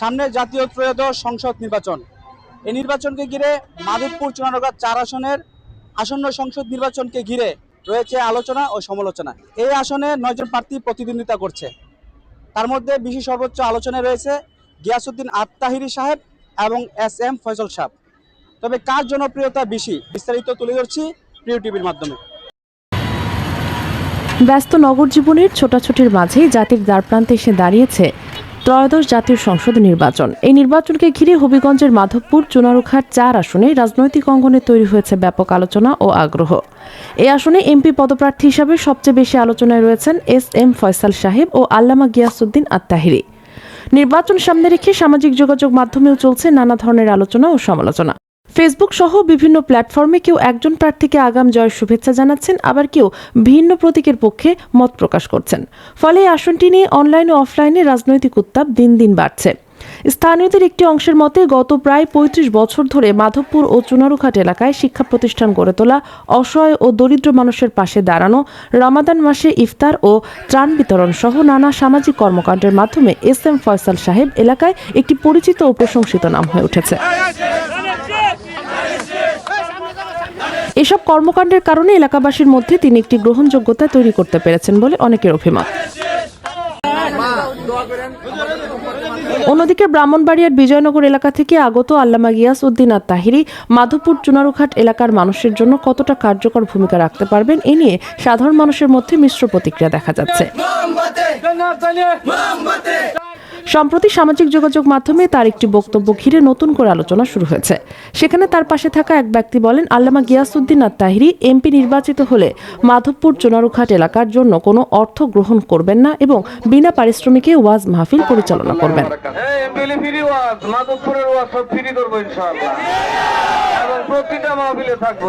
সামনে জাতীয় ত্রয়োদশ সংসদ নির্বাচন। এই নির্বাচনকে ঘিরে মাধবপুর চুনারগাঁ চার আসনের আসন্ন সংসদ নির্বাচনকে ঘিরে রয়েছে আলোচনা ও সমালোচনা। এই আসনে নয়জন প্রার্থী প্রতিদ্বন্দ্বিতা করছে। তার মধ্যে বেশি সর্বোচ্চ আলোচনায় রয়েছে গিয়াসুদ্দিন আত্মাহিরি সাহেব এবং এস এম ফয়সল সাহেব। তবে কার জনপ্রিয়তা বেশি বিস্তারিত তুলে ধরছি প্রিয় টিভির মাধ্যমে। ব্যস্ত নগর জীবনের ছোটাছুটির মাঝেই জাতির দ্বারপ্রান্তে এসে দাঁড়িয়েছে ত্রয়োদশ জাতীয় সংসদ নির্বাচন। এই নির্বাচনকে ঘিরে হবিগঞ্জের মাধবপুর চুনারুখার চার আসনে রাজনৈতিক অঙ্গনে তৈরি হয়েছে ব্যাপক আলোচনা ও আগ্রহ। এই আসনে এমপি পদপ্রার্থী হিসাবে সবচেয়ে বেশি আলোচনায় রয়েছেন এস এম ফয়সাল সাহেব ও আল্লামা গিয়াসুদ্দিন আত্মাহিরি নির্বাচন সামনে রেখে সামাজিক যোগাযোগ মাধ্যমেও চলছে নানা ধরনের আলোচনা ও সমালোচনা। ফেসবুক সহ বিভিন্ন প্ল্যাটফর্মে কেউ একজন প্রার্থীকে আগাম জয়ের শুভেচ্ছা জানাচ্ছেন, আবার কেউ ভিন্ন প্রতীকের পক্ষে মত প্রকাশ করছেন। ফলে এই আসনটি নিয়ে অনলাইন ও অফলাইনে রাজনৈতিক উত্তাপ দিন দিন বাড়ছে। স্থানীয়দের একটি অংশের মতে, গত প্রায় পঁয়ত্রিশ বছর ধরে মাধবপুর ও চুনারুঘাট এলাকায় শিক্ষা প্রতিষ্ঠান গড়ে তোলা, অসহায় ও দরিদ্র মানুষের পাশে দাঁড়ানো, রমাদান মাসে ইফতার ও ত্রাণ বিতরণ সহ নানা সামাজিক কর্মকাণ্ডের মাধ্যমে এস এম ফয়সাল সাহেব এলাকায় একটি পরিচিত ও প্রশংসিত নাম হয়ে উঠেছে। এসব কর্মকাণ্ডের কারণে এলাকাবাসীর মধ্যে তিনি একটি গ্রহণযোগ্যতা তৈরি করতে পেরেছেন বলে অনেকের অভিমত। অন্যদিকে ব্রাহ্মণবাড়িয়ার বিজয়নগর এলাকা থেকে আগত আল্লামা গিয়াস উদ্দিন আর তাহিরি মাধবপুর চুনারুঘাট এলাকার মানুষের জন্য কতটা কার্যকর ভূমিকা রাখতে পারবেন এ নিয়ে সাধারণ মানুষের মধ্যে মিশ্র প্রতিক্রিয়া দেখা যাচ্ছে। সম্প্রতি সামাজিক যোগাযোগ মাধ্যমে তার একটি বক্তব্য ঘিরে নতুন করে আলোচনা শুরু হয়েছে। সেখানে তার পাশে থাকা এক ব্যক্তি বলেন, আল্লামা গিয়াসুদ্দিন আর তাহিরি এমপি নির্বাচিত হলে মাধবপুর চোনারুঘাট এলাকার জন্য কোনো অর্থ গ্রহণ করবেন না এবং বিনা পারিশ্রমিকে ওয়াজ মাহফিল পরিচালনা করবেন। প্রতিটা মাহফিলে থাকব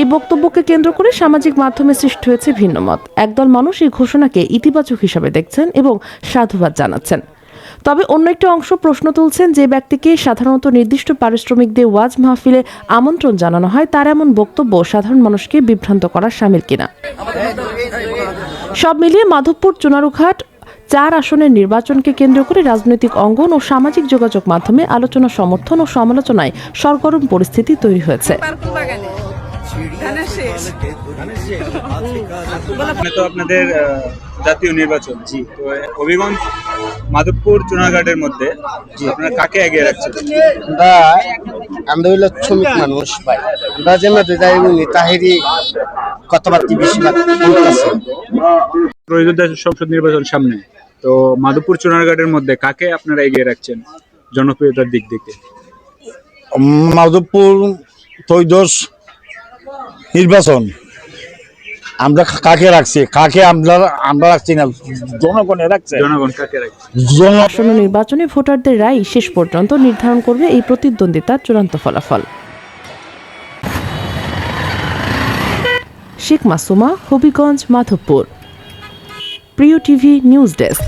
এই বক্তব্যকে কেন্দ্র করে সামাজিক মাধ্যমে সৃষ্টি হয়েছে ভিন্ন মত একদল মানুষ এই ঘোষণাকে ইতিবাচক হিসাবে দেখছেন এবং সাধুবাদ জানাচ্ছেন। তবে অন্য একটি অংশ প্রশ্ন তুলছেন যে ব্যক্তিকে সাধারণত নির্দিষ্ট পারিশ্রমিক দিয়ে ওয়াজ মাহফিলে আমন্ত্রণ জানানো হয়, তার এমন বক্তব্য সাধারণ মানুষকে বিভ্রান্ত করার সামিল কিনা? সব মিলিয়ে মাধবপুর চুনারুঘাট চার আসনের নির্বাচনকে কেন্দ্র করে রাজনৈতিক অঙ্গন ও সামাজিক যোগাযোগ মাধ্যমে আলোচনা সমর্থন ও সমালোচনায় সরগরম পরিস্থিতি তৈরি হয়েছে। মানে তো আপনাদের জাতীয় নির্বাচন। জি। তো হবিগঞ্জ মাধবপুর চুনারঘাটের মধ্যে আপনারা কাকে এগিয়ে রাখছেন? আমরা আমরা হইল শ্রমিক মানুষ ভাই। আমরা যে মেয়েতে যাই তাহেরি কথাবার্তা বেশিরভাগ ত্রয়োদশ সংসদ নির্বাচন সামনে। তো মাধবপুর চুনারঘাটের মধ্যে কাকে আপনারা এগিয়ে রাখছেন জনপ্রিয়তার দিক থেকে? মাধবপুর ত্রয়োদশ নির্বাচন। আমরা কাকে রাখছি? কাকে আমরা আমরা রাখছি না? জনগণে রাখছে। জনগণ কাকে রাখছে? আসন্ন নির্বাচনে ভোটারদের রায় শেষ পর্যন্ত নির্ধারণ করবে এই প্রতিদ্বন্দ্বিতার চূড়ান্ত ফলাফল। শেখ মাসুমা হবিগঞ্জ মাধবপুর। প্রিয় টিভি নিউজ ডেস্ক